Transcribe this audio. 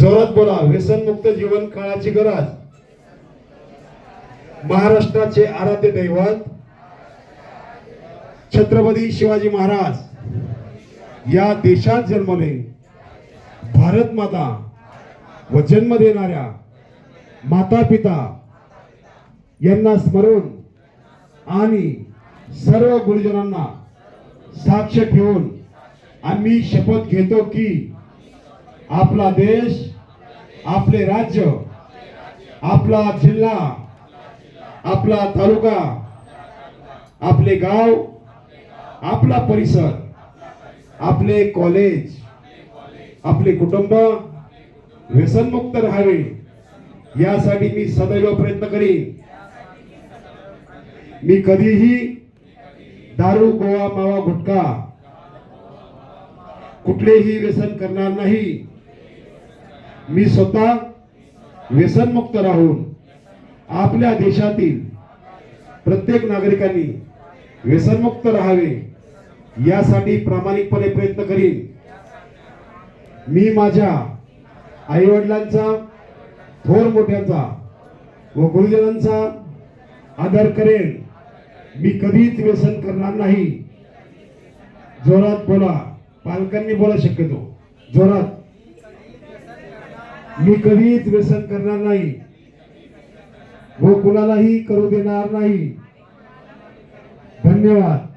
जोरात बोला व्यसनमुक्त जीवन काळाची गरज. महाराष्ट्राचे आराध्य दैवत छत्रपती शिवाजी महाराज या देशात जन्मले. भारत माता व जन्म देणाऱ्या माता पिता यांना स्मरून आणि सर्व गुरुजनांना साक्ष ठेवून आम्ही शपथ घेतो की आपला देश आपले राज्य आपला जिल्हा आपला तालुका आपले गाव आपला परिसर आपले कॉलेज आपले कुटुंब व्यसनमुक्त राहावे. यासाठी मी सदैव प्रयत्न करीन. मी कधीही दारू गोवा मावा गुटखा कुठलेही व्यसन करणार नाही. मी स्वतः व्यसनमुक्त राहून आपल्या देशातील प्रत्येक नागरिकांनी व्यसनमुक्त राहावे यासाठी प्रामाणिकपणे प्रयत्न करीन. मी माझ्या आईवडिलांचा थोर मोठ्यांचा व गुरुजनांचा आदर करेन. मी कधीच व्यसन करणार नाही. जोरात बोला. पालकांनी बोला शक्यतो. जोरात. मी कधीच व्यसन करणार नाही. व कुणालाही करू देणार नाही. धन्यवाद.